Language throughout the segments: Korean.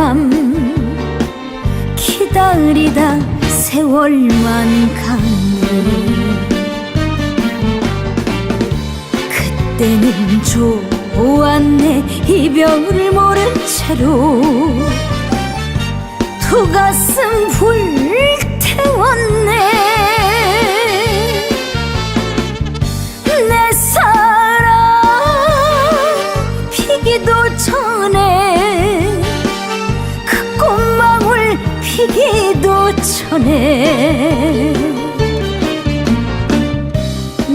사람 기다리다 세월만 가네 그때는 좋았네 이별을 모른 채로 두 가슴 불태웠네 피기도 전에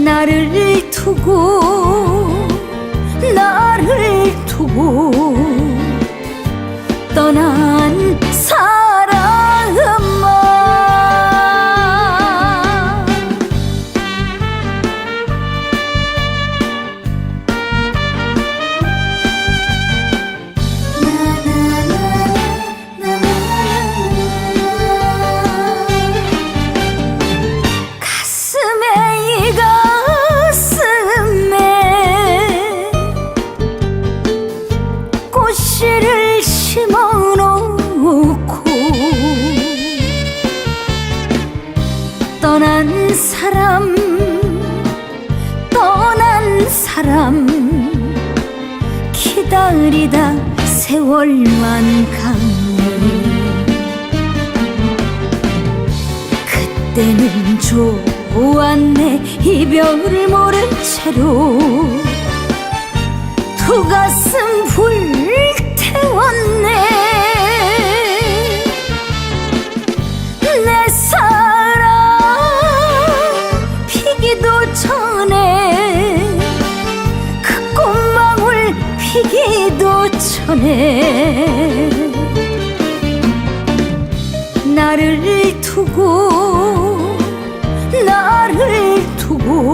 나를 두고 나를 두고 사람 기다리다 세월만 가네 그때는 좋았네. 이별을 모른 채로 두 가슴 불태웠네 전에 나를 두고 나를 두고